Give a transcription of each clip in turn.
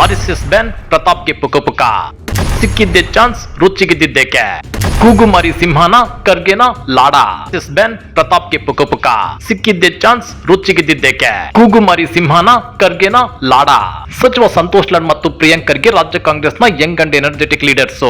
R S S ban ಪ್ರತಾಪ್ಗೆ ಪುಕ ಪುಕ ಸಿಕ್ಕಿದ್ದೆ ಚಾನ್ಸ್ ರುಚಿಗಿದ್ದೇಕೆ ಕೂಗುಮಾರಿ ಸಿಂಹನ ಖರ್ಗೆನ ಲಾಡಾ. ಬ್ಯಾನ್ ಪ್ರತಾಪ್ಗೆ ಪುಕ ಪುಕ. ಸಿಕ್ಕಿದ್ದೆ ಚಾನ್ಸ್ ರುಚಿಗಿದ್ದೇಕೆ ಕೂಗುಮಾರಿ ಸಿಂಹನ ಖರ್ಗೆನ ಲಾಡಾ. ಸಚಿವ ಸಂತೋಷ್ ಲಾಡ್ ಮತ್ತು ಪ್ರಿಯಾಂಕ್ ಖರ್ಗೆ ರಾಜ್ಯ ಕಾಂಗ್ರೆಸ್ನ ಯಂಗ್ ಅಂಡ್ ಎನರ್ಜೆಟಿಕ್ ಲೀಡರ್ಸ್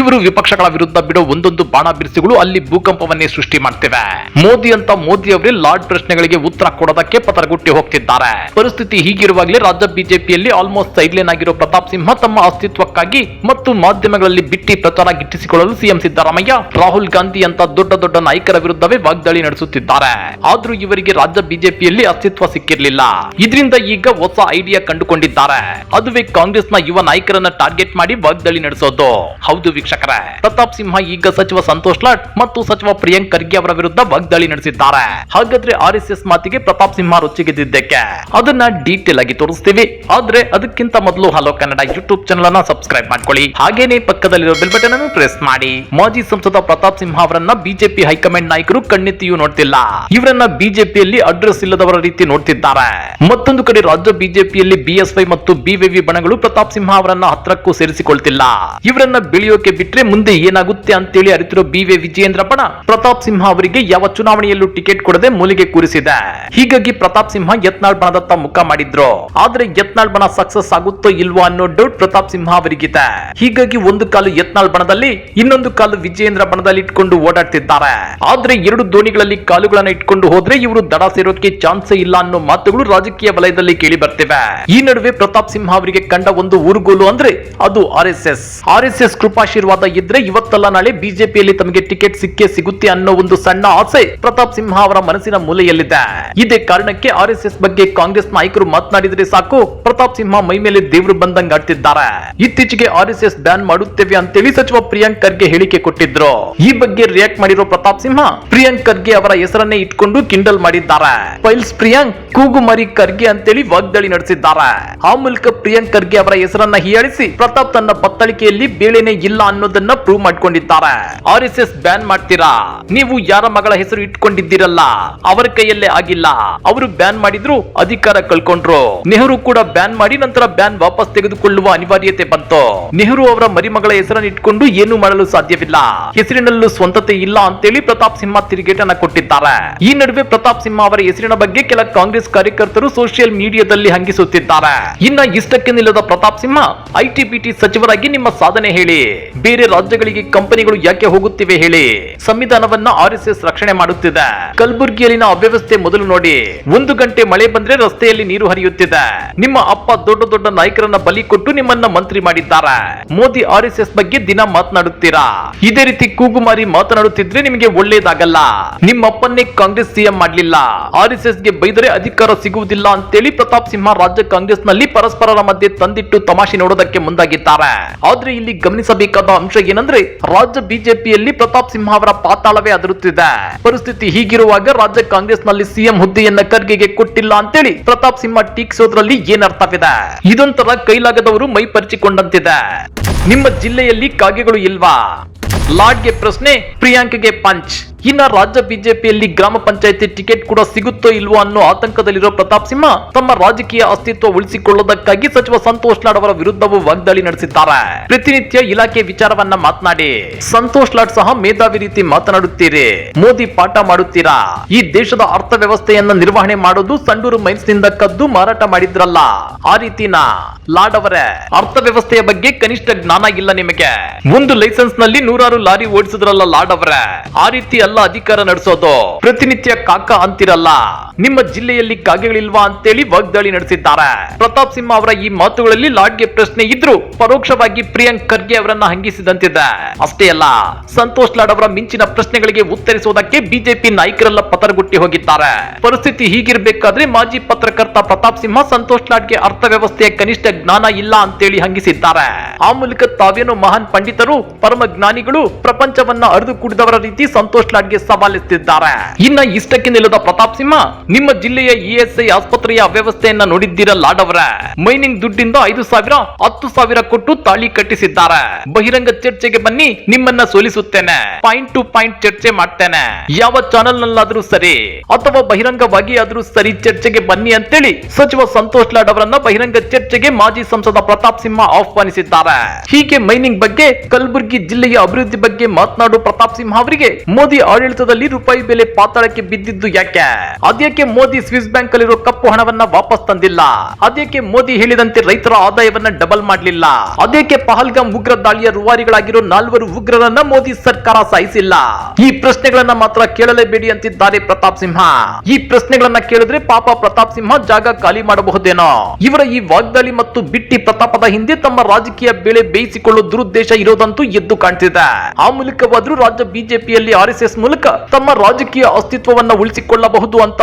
ಇವರು ವಿಪಕ್ಷಗಳ ವಿರುದ್ಧ ಬಿಡೋ ಒಂದೊಂದು ಬಾಣ ಬಿರುಸುಗಳು ಅಲ್ಲಿ ಭೂಕಂಪವನ್ನೇ ಸೃಷ್ಟಿ ಮಾಡ್ತಿವೆ. ಮೋದಿ ಅಂತ ಮೋದಿ ಅವರೇ ಲಾರ್ಡ್ ಪ್ರಶ್ನೆಗಳಿಗೆ ಉತ್ತರ ಕೊಡೋದಕ್ಕೆ ಪತರಗುಟ್ಟಿ ಹೋಗ್ತಿದ್ದಾರೆ. ಪರಿಸ್ಥಿತಿ ಹೀಗಿರುವಾಗಲೇ ರಾಜ್ಯ ಬಿಜೆಪಿಯಲ್ಲಿ ಆಲ್ಮೋಸ್ಟ್ ಸೈಡ್ಲೈನ್ ಆಗಿರೋ ಪ್ರತಾಪ್ ಸಿಂಹ ತಮ್ಮ ಅಸ್ತಿತ್ವಕ್ಕಾಗಿ ಮತ್ತು ಮಾಧ್ಯಮಗಳಲ್ಲಿ ಬಿಟ್ಟಿ ಪ್ರಚಾರ ಗಿಟ್ಟಿಸಿಕೊಳ್ಳಲು ಸಿಎಂ ಸಿದ್ದರಾಮಯ್ಯ ರಾಹುಲ್ ಗಾಂಧಿ ಅಂತ ದೊಡ್ಡ ದೊಡ್ಡ ನಾಯಕರ ವಿರುದ್ಧವೇ ವಾಗ್ದಾಳಿ ನಡೆಸುತ್ತಿದ್ದಾರೆ. ಆದ್ರೂ ಇವರಿಗೆ ರಾಜ್ಯ ಬಿಜೆಪಿಯಲ್ಲಿ ಅಸ್ತಿತ್ವ ಸಿಕ್ಕಿರ್ಲಿಲ್ಲ. ಇದರಿಂದ ಈಗ ಹೊಸ ಐಡಿಯಾ ಕಂಡುಕೊಂಡಿದ್ದಾರೆ. ಅದುವೇ ಕಾಂಗ್ರೆಸ್ನ ಯುವ ನಾಯಕರನ್ನ ಟಾರ್ಗೆಟ್ ಮಾಡಿ ವಾಗ್ದಾಳಿ ನಡೆಸೋದು. ಹೌದು ವೀಕ್ಷಕರೇ. ಪ್ರತಾಪ್ ಸಿಂಹ ಈಗ ಸಚಿವ ಸಂತೋಷ್ ಲಾಟ್ ಮತ್ತು ಸಚಿವ ಪ್ರಿಯಾಂಕ್ ಖರ್ಗೆ ಅವರ ವಿರುದ್ಧ ವಾಗ್ದಾಳಿ ನಡೆಸಿದ್ದಾರೆ. ಹಾಗಾದ್ರೆ ಆರ್ ಎಸ್ ಎಸ್ ಮಾತಿಗೆ ಪ್ರತಾಪ್ ಸಿಂಹ ರುಚಿಗೆದಿದ್ದಕ್ಕೆ ಅದನ್ನ ಡೀಟೇಲ್ ಆಗಿ ತೋರಿಸ್ತೀವಿ. ಆದ್ರೆ ಅದಕ್ಕಿಂತ ಮೊದಲು ಹಲೋ ಕನ್ನಡ ಯೂಟ್ಯೂಬ್ ಚಾನಲ್ ಅನ್ನ ಸಬ್ಸ್ಕ್ರೈಬ್ ಮಾಡ್ಕೊಳ್ಳಿ. ಹಾಗೇನೆ ಪಕ್ಕದಲ್ಲಿರೋ ಬೆಲ್ ಬಟನ್ ಅನ್ನು ಪ್ರೆಸ್ ಮಾಡಿ. ಮಾಜಿ ಸಂಸದ ಪ್ರತಾಪ್ ಸಿಂಹ ಅವರನ್ನ ಬಿಜೆಪಿ ಹೈಕಮಾಂಡ್ ನಾಯಕರು ಕಣ್ಣೆತ್ತಿಯೂ ನೋಡ್ತಿಲ್ಲ. ಇವರನ್ನ ಬಿಜೆಪಿಯಲ್ಲಿ ಅಡ್ರೆಸ್ ಇಲ್ಲದವರ ರೀತಿ ನೋಡ್ತಿದ್ದಾರೆ. ಮತ್ತೊಂದು ಕಡೆ ರಾಜ್ಯ ಬಿಜೆಪಿಯಲ್ಲಿ ಬಿಎಸ್ವೈ ಮತ್ತು ಬಿವಿವಿ ಬಣಗಳು ಪ್ರತಾಪ್ ಸಿಂಹ ಅವರನ್ನ ಹತ್ರಕ್ಕೂ ಸೇರಿಸಿಕೊಳ್ತಿಲ್ಲ. ಇವರನ್ನ ಬೆಳೆಯೋಕೆ ಬಿಟ್ರೆ ಮುಂದೆ ಏನಾಗುತ್ತೆ ಅಂತೇಳಿ ಅರಿತಿರೋ ಬಿವಿ ವಿಜಯೇಂದ್ರ ಬಣ ಪ್ರತಾಪ್ ಸಿಂಹ ಅವರಿಗೆ ಯಾವ ಚುನಾವಣೆಯಲ್ಲೂ ಟಿಕೆಟ್ ಕೊಡದೆ ಮೂಲಿಗೆ ಕೂರಿಸಿದೆ. ಹೀಗಾಗಿ ಪ್ರತಾಪ್ ಸಿಂಹ ಯತ್ನಾಳ್ ಬಣದತ್ತ ಮುಖ ಮಾಡಿದ್ರು. ಆದ್ರೆ ಯತ್ನಾಳ್ ಬಣ ಸಕ್ಸಸ್ ಆಗುತ್ತೋ ಇಲ್ವೋ ಅನ್ನೋ ಡೌಟ್ ಪ್ರತಾಪ್ ಸಿಂಹ ಅವರಿಗಿದೆ. ಹೀಗಾಗಿ ಒಂದು ಕಾಲು ಯತ್ನಾಳ್ ಬಣದಲ್ಲಿ, ಇನ್ನೊಂದು ಕಾಲು ವಿಜಯೇಂದ್ರ ಬಣದಲ್ಲಿ ಇಟ್ಕೊಂಡು ಓಡಾಡ್ತಿದ್ದಾರೆ. ಆದ್ರೆ ಎರಡು ದೋಣಿಗಳಲ್ಲಿ ಕಾಲುಗಳನ್ನ ಇಟ್ಕೊಂಡು ಹೋದ್ರೆ ಇವರು ದಡ ಸೇರೋದಕ್ಕೆ ಚಾನ್ಸ್ ಇಲ್ಲ ಅನ್ನೋ ಮಾತುಗಳು ರಾಜಕೀಯ ವಲಯದಲ್ಲಿ ಕೇಳಿ ಬರ್ತಿವೆ. ಈ ನಡುವೆ ಪ್ರತಾಪ್ ಸಿಂಹ ಅವರಿಗೆ ಕಂಡ ಒಂದು ಊರುಗೋಲು ಅಂದ್ರೆ ಅದು R S S. R S S ಕೃಪಾಶೀರ್ವಾದ ಇದ್ರೆ ಇವತ್ತಲ್ಲ ನಾಳೆ ಬಿಜೆಪಿಯಲ್ಲಿ ತಮಗೆ ಟಿಕೆಟ್ ಸಿಕ್ಕೇ ಸಿಗುತ್ತೆ ಅನ್ನೋ ಒಂದು ಸಣ್ಣ ಆಸೆ ಪ್ರತಾಪ್ ಸಿಂಹ ಅವರ ಮನಸ್ಸಿನ ಮೂಲೆಯಲ್ಲಿದೆ. ಇದೇ ಕಾರಣಕ್ಕೆ ಆರ್ ಎಸ್ ಎಸ್ ಬಗ್ಗೆ ಕಾಂಗ್ರೆಸ್ ನಾಯಕರು ಮಾತನಾಡಿದ್ರೆ ಸಾಕು, ಪ್ರತಾಪ್ ಸಿಂಹ ಮೈ ಮೇಲೆ ದೇವರು ಬಂದಂಗಾಡ್ತಿದ್ದಾರೆ ಇತ್ತೀಚೆಗೆ ಆರ್ ಎಸ್ ಎಸ್ ಬ್ಯಾನ್ ಮಾಡುತ್ತೇವೆ ಅಂತೇಳಿ ಸಚಿವ ಪ್ರಿಯಾಂಕ್ ಖರ್ಗೆ ಹೇಳಿಕೆ ಕೊಟ್ಟಿದ್ರು? ಈ ಬಗ್ಗೆ ರಿಯಾಕ್ಟ್ ಮಾಡಿರೋ ಪ್ರತಾಪ್ ಸಿಂಹ, ಪ್ರಿಯಾಂಕ್ ಖರ್ಗೆ ಅವರ ಹೆಸರನ್ನೇ ಇಟ್ಕೊಂಡು ಕಿಂಡಲ್ ಮಾಡಿದ್ದಾರೆ. ಫೈಲ್ಸ್ ಪ್ರಿಯಾಂಕ್, ಕೂಗುಮರಿ ಖರ್ಗೆ ಅಂತೇಳಿ ವಾಗ್ದಾಳಿ ನಡೆಸಿದ್ದಾರೆ. ಆ ಮೂಲಕ ಪ್ರಿಯಾಂಕ್ ಖರ್ಗೆ ಅವರ ಹೆಸರನ್ನ ಹೀಯಾಳಿಸಿ ಪ್ರತಾಪ್ ತನ್ನ ಬತ್ತಳಿಕೆಯಲ್ಲಿ ಬೇಳೆನೆ ಇಲ್ಲ ಅನ್ನೋದನ್ನ ಪ್ರೂವ್ ಮಾಡ್ಕೊಂಡಿದ್ದಾರೆ. ಆರ್ ಎಸ್ ಎಸ್ ಬ್ಯಾನ್ ಮಾಡ್ತೀರಾ? ನೀವು ಯಾರ ಮಗಳ ಹೆಸರು ಇಟ್ಕೊಂಡಿದ್ದೀರಲ್ಲ? ಅವರ ಕೈಯಲ್ಲೇ ಆಗಿಲ್ಲ. ಅವರು ಬ್ಯಾನ್ ಮಾಡಿದ್ರು ಅಧಿಕಾರ ಕಳ್ಕೊಂಡ್ರು. ನೆಹರು ಕೂಡ ಬ್ಯಾನ್ ಮಾಡಿ ನಂತರ ಬ್ಯಾನ್ ವಾಪಸ್ ತೆಗೆದುಕೊಳ್ಳುವ ಅನಿವಾರ್ಯತೆ ಬಂತು. ನೆಹರು ಅವರ ಮರಿಮಗಳ ಹೆಸರನ್ನು ಇಟ್ಕೊಂಡು ಏನು ಮಾಡಲು ಸಾಧ್ಯವಿಲ್ಲ. ಹೆಸರಿನಲ್ಲೂ ಸ್ವಂತತೆ ಇಲ್ಲ ಅಂತೇಳಿ ಪ್ರತಾಪ್ ಸಿಂಹ ತಿರುಗೇಟನ್ನ ಕೊಟ್ಟಿದ್ದಾರೆ. ಈ ನಡುವೆ ಪ್ರತಾಪ್ ಸಿಂಹ ಅವರ ಹೆಸರಿನ ಬಗ್ಗೆ ಕೆಲ ಕಾಂಗ್ರೆಸ್ ಕಾರ್ಯಕರ್ತರು ಸೋಷಿಯಲ್ ಮೀಡಿಯಾದಲ್ಲಿ ಹಂಗಿಸುತ್ತಿದ್ದಾರೆ. ಇನ್ನ ಇಷ್ಟಕ್ಕೆ ನಿಲ್ಲದ ಪ್ರತಾಪ್ ಸಿಂಹ ಐಟಿ ಬಿಟಿ ಸಚಿವರಾಗಿ ನಿಮ್ಮ ಸಾಧನೆ ಹೇಳಿ. ಬೇರೆ ರಾಜ್ಯಗಳಿಗೆ ಕಂಪನಿಗಳು ಯಾಕೆ ಹೋಗುತ್ತಿವೆ ಹೇಳಿ. ಸಂವಿಧಾನವನ್ನ ಆರ್ ಎಸ್ ಎಸ್ ರಕ್ಷಣೆ ಮಾಡುತ್ತಿದೆ. ಕಲಬುರ್ಗಿಯಲ್ಲಿನ ಅವ್ಯವಸ್ಥೆ ಮೊದಲು ನೋಡಿ. ಒಂದು ಗಂಟೆ ಮಳೆ ಬಂದ್ರೆ ರಸ್ತೆಯಲ್ಲಿ ನೀರು ಹರಿಯುತ್ತಿದೆ. ನಿಮ್ಮ ಅಪ್ಪ ದೊಡ್ಡ ದೊಡ್ಡ ನಾಯಕರನ್ನ ಬಲಿ ಕೊಟ್ಟು ನಿಮ್ಮನ್ನ ಮಂತ್ರಿ ಮಾಡಿದ್ದಾರೆ. ಮೋದಿ ಆರ್ಎಸ್ಎಸ್ ಎಸ್ ಎಸ್ ಬಗ್ಗೆ ದಿನ ಮಾತನಾಡುತ್ತೀರಾ? ಇದೇ ರೀತಿ ಕೂಗುಮಾರಿ ಮಾತನಾಡುತ್ತಿದ್ರೆ ನಿಮಗೆ ಒಳ್ಳೇದಾಗಲ್ಲ. ನಿಮ್ಮಪ್ಪನ್ನೇ ಕಾಂಗ್ರೆಸ್ ಸಿಎಂ ಮಾಡ್ಲಿಲ್ಲ. ಆರ್ ಎಸ್ ಎಸ್ಗೆ ಬೈದರೆ ಅಧಿಕಾರ ಸಿಗುವುದಿಲ್ಲ ಅಂತೇಳಿ ಪ್ರತಾಪ್ ಸಿಂಹ ರಾಜ್ಯ ಕಾಂಗ್ರೆಸ್ನಲ್ಲಿ ಪರಸ್ಪರರ ಮಧ್ಯೆ ತಂದಿಟ್ಟು ತಮಾಷೆ ನೋಡೋದಕ್ಕೆ ಮುಂದಾಗಿದ್ದಾರೆ. ಆದ್ರೆ ಇಲ್ಲಿ ಗಮನಿಸಬೇಕಾದ ಅಂಶ ಏನಂದ್ರೆ, ರಾಜ್ಯ ಬಿಜೆಪಿಯಲ್ಲಿ ಪ್ರತಾಪ್ ಸಿಂಹ ಅವರ ಪಾತಾಳವೇ ಅದರುತ್ತಿದೆ. ಪರಿಸ್ಥಿತಿ ಹೀಗಿರುವಾಗ ರಾಜ್ಯ ಕಾಂಗ್ರೆಸ್ನಲ್ಲಿ ಸಿಎಂ ಹುದ್ದೆಯನ್ನ ಖರ್ಗೆಗೆ ಕೊಟ್ಟಿಲ್ಲ ಅಂತೇಳಿ ಪ್ರತಾಪ್ ಸಿಂಹ ಟೀಕಿಸೋದ್ರಲ್ಲಿ ಏನರ್ಥವಿದೆ ಇದೊಂಥರ ಕೈಲಾಗದವರು ಮೈ ಪರಿಚಿಕೊಂಡಂತಿದೆ ನಿಮ್ಮ ಜಿಲ್ಲೆಯಲ್ಲಿ ಕಾಗೆಗಳು ಇಲ್ವಾ? ಲಾಡ್ಗೆ ಪ್ರಶ್ನೆ, ಪ್ರಿಯಾಂಕಗೆ ಪಂಚ್. ಇನ್ನ ರಾಜ್ಯ ಬಿಜೆಪಿಯಲ್ಲಿ ಗ್ರಾಮ ಪಂಚಾಯತಿ ಟಿಕೆಟ್ ಕೂಡ ಸಿಗುತ್ತೋ ಇಲ್ವೋ ಅನ್ನೋ ಆತಂಕದಲ್ಲಿರೋ ಪ್ರತಾಪ್ ಸಿಂಹ ತಮ್ಮ ರಾಜಕೀಯ ಅಸ್ತಿತ್ವ ಉಳಿಸಿಕೊಳ್ಳೋದಕ್ಕಾಗಿ ಸಚಿವ ಸಂತೋಷ್ ಲಾಡ್ ಅವರ ವಿರುದ್ಧವೂ ವಾಗ್ದಾಳಿ ನಡೆಸಿದ್ದಾರೆ. ಪ್ರತಿನಿತ್ಯ ಇಲಾಖೆ ವಿಚಾರವನ್ನ ಮಾತನಾಡಿ. ಸಂತೋಷ್ ಲಾಡ್ ಸಹ ಮೇಧಾವಿ ರೀತಿ ಮಾತನಾಡುತ್ತೀರಿ. ಮೋದಿ ಪಾಠ ಮಾಡುತ್ತೀರಾ? ಈ ದೇಶದ ಅರ್ಥವ್ಯವಸ್ಥೆಯನ್ನ ನಿರ್ವಹಣೆ ಮಾಡೋದು ಸಂಡೂರು ಮೈನ್ಸ್ನಿಂದ ಕದ್ದು ಮಾರಾಟ ಮಾಡಿದ್ರಲ್ಲ. ಆ ರೀತಿನ? ಲಾಡ್ ಅವರೇ, ಅರ್ಥವ್ಯವಸ್ಥೆಯ ಬಗ್ಗೆ ಕನಿಷ್ಠ ಜ್ಞಾನ ಇಲ್ಲ ನಿಮಗೆ. ಒಂದು ಲೈಸೆನ್ಸ್ನಲ್ಲಿ ನೂರಾರು ಲಾರಿ ಓಡಿಸಿದ್ರಲ್ಲ ಲಾರ್ಡ್ ಅವರೇ? ಆ ರೀತಿ ಅಲ್ಲ ಅಧಿಕಾರ ನಡೆಸೋದು ಪ್ರತಿನಿತ್ಯ ಕಾಕ ಅಂತಿರಲ್ಲ. ನಿಮ್ಮ ಜಿಲ್ಲೆಯಲ್ಲಿ ಕಾಗೆಗಳಿಲ್ವಾ ಅಂತೇಳಿ ವಾಗ್ದಾಳಿ ನಡೆಸಿದ್ದಾರೆ. ಪ್ರತಾಪ್ ಸಿಂಹ ಅವರ ಈ ಮಾತುಗಳಲ್ಲಿ ಲಾಡ್ಗೆ ಪ್ರಶ್ನೆ ಇದ್ರು ಪರೋಕ್ಷವಾಗಿ ಪ್ರಿಯಾಂಕ್ ಖರ್ಗೆ ಅವರನ್ನ ಹಂಗಿಸಿದಂತಿದೆ. ಅಷ್ಟೇ ಅಲ್ಲ, ಸಂತೋಷ್ ಲಾಡ್ ಅವರ ಮಿಂಚಿನ ಪ್ರಶ್ನೆಗಳಿಗೆ ಉತ್ತರಿಸುವುದಕ್ಕೆ ಬಿಜೆಪಿ ನಾಯಕರೆಲ್ಲ ಪತರಗುಟ್ಟಿ ಹೋಗಿದ್ದಾರೆ. ಪರಿಸ್ಥಿತಿ ಹೀಗಿರ್ಬೇಕಾದ್ರೆ ಮಾಜಿ ಪತ್ರಕರ್ತ ಪ್ರತಾಪ್ ಸಿಂಹ ಸಂತೋಷ್ ಲಾಡ್ಗೆ ಅರ್ಥವ್ಯವಸ್ಥೆಯ ಕನಿಷ್ಠ ಜ್ಞಾನ ಇಲ್ಲ ಅಂತೇಳಿ ಹಂಗಿಸಿದ್ದಾರೆ. ಆ ಮೂಲಕ ತಾವೇನು ಮಹಾನ್ ಪಂಡಿತರು, ಪರಮ ಜ್ಞಾನಿಗಳು ಪ್ರಪಂಚವನ್ನ ಅರಿದು ಕುಡಿದವರ ರೀತಿ ಸಂತೋಷ್ ಲಾಡ್ಗೆ ಸವಾಲೆತ್ತಿದ್ದಾರೆ. ಇನ್ನ ಇಷ್ಟಕ್ಕೆ ನಿಲ್ಲದ ಪ್ರತಾಪ್ ಸಿಂಹ ನಿಮ್ಮ ಜಿಲ್ಲೆಯ ಇಎಸ್ಐ ಆಸ್ಪತ್ರೆಯ ಅವ್ಯವಸ್ಥೆಯನ್ನ ನೋಡಿದ್ದೀರಾ ಲಾಡವರ? ಮೈನಿಂಗ್ ದುಡ್ಡಿಂದ ಐದು ಸಾವಿರ, ಹತ್ತು ಸಾವಿರ ಕೊಟ್ಟು ತಾಳಿ ಕಟ್ಟಿಸಿದ್ದಾರೆ. ಬಹಿರಂಗ ಚರ್ಚೆಗೆ ಬನ್ನಿ, ನಿಮ್ಮನ್ನ ಸೋಲಿಸುತ್ತೇನೆ. ಪಾಯಿಂಟ್ ಟು ಪಾಯಿಂಟ್ ಚರ್ಚೆ ಮಾಡ್ತೇನೆ. ಯಾವ ಚಾನೆಲ್ ನಲ್ಲಾದ್ರೂ ಸರಿ, ಅಥವಾ ಬಹಿರಂಗವಾಗಿ ಆದ್ರೂ ಸರಿ ಚರ್ಚೆಗೆ ಬನ್ನಿ ಅಂತೇಳಿ ಸಚಿವ ಸಂತೋಷ್ ಲಾಡ್ ಅವರನ್ನ ಬಹಿರಂಗ ಚರ್ಚೆಗೆ ಮಾಜಿ ಸಂಸದ ಪ್ರತಾಪ್ ಸಿಂಹ ಆಹ್ವಾನಿಸಿದ್ದಾರೆ. ಹೀಗೆ ಮೈನಿಂಗ್ ಬಗ್ಗೆ, ಕಲಬುರಗಿ ಜಿಲ್ಲೆಯ ಅಭಿವೃದ್ಧಿ ಬಗ್ಗೆ ಮಾತನಾಡುವ ಪ್ರತಾಪ್ ಸಿಂಹ ಅವರಿಗೆ ಮೋದಿ ಆಡಳಿತದಲ್ಲಿ ರೂಪಾಯಿ ಬೆಲೆ ಪಾತಾಳಕ್ಕೆ ಬಿದ್ದಿದ್ದು ಯಾಕೆ? ಅದ್ಯಾಕೆ ಮೋದಿ ಸ್ವಿಸ್ ಬ್ಯಾಂಕ್ ಅಲ್ಲಿರೋ ಕಪ್ಪು ಹಣವನ್ನ ವಾಪಸ್ ತಂದಿಲ್ಲ. ಅದಕ್ಕೆ ಮೋದಿ ಹೇಳಿದಂತೆ ರೈತರ ಆದಾಯವನ್ನ ಡಬಲ್ ಮಾಡಲಿಲ್ಲ. ಅದಕ್ಕೆ ಪಹಲ್ಗಾಮ್ ಉಗ್ರ ದಾಳಿಯ ರೂವಾರಿಗಳಾಗಿರೋ ನಾಲ್ವರು ಉಗ್ರರನ್ನ ಮೋದಿ ಸರ್ಕಾರ ಸಾಯಿಸಿಲ್ಲ. ಈ ಪ್ರಶ್ನೆಗಳನ್ನ ಮಾತ್ರ ಕೇಳಲೇಬೇಡಿ ಅಂತಿದ್ದಾರೆ ಪ್ರತಾಪ್ ಸಿಂಹ. ಈ ಪ್ರಶ್ನೆಗಳನ್ನ ಕೇಳಿದ್ರೆ ಪಾಪ ಪ್ರತಾಪ್ ಸಿಂಹ ಜಾಗ ಖಾಲಿ ಮಾಡಬಹುದೇನೋ. ಇವರ ಈ ವಾಗ್ದಾಳಿ ಮತ್ತು ಬಿಟ್ಟಿ ಪ್ರತಾಪದ ಹಿಂದೆ ತಮ್ಮ ರಾಜಕೀಯ ಬೆಳೆ ಬೇಯಿಸಿಕೊಳ್ಳುವ ದುರುದ್ದೇಶ ಇರೋದಂತೂ ಎದ್ದು ಕಾಣ್ತಿದೆ. ಆ ಮೂಲಕವಾದ್ರೂ ರಾಜ್ಯ ಬಿಜೆಪಿಯಲ್ಲಿ ಆರ್ ಎಸ್ ಎಸ್ ಮೂಲಕ ತಮ್ಮ ರಾಜಕೀಯ ಅಸ್ತಿತ್ವವನ್ನ ಉಳಿಸಿಕೊಳ್ಳಬಹುದು ಅಂತ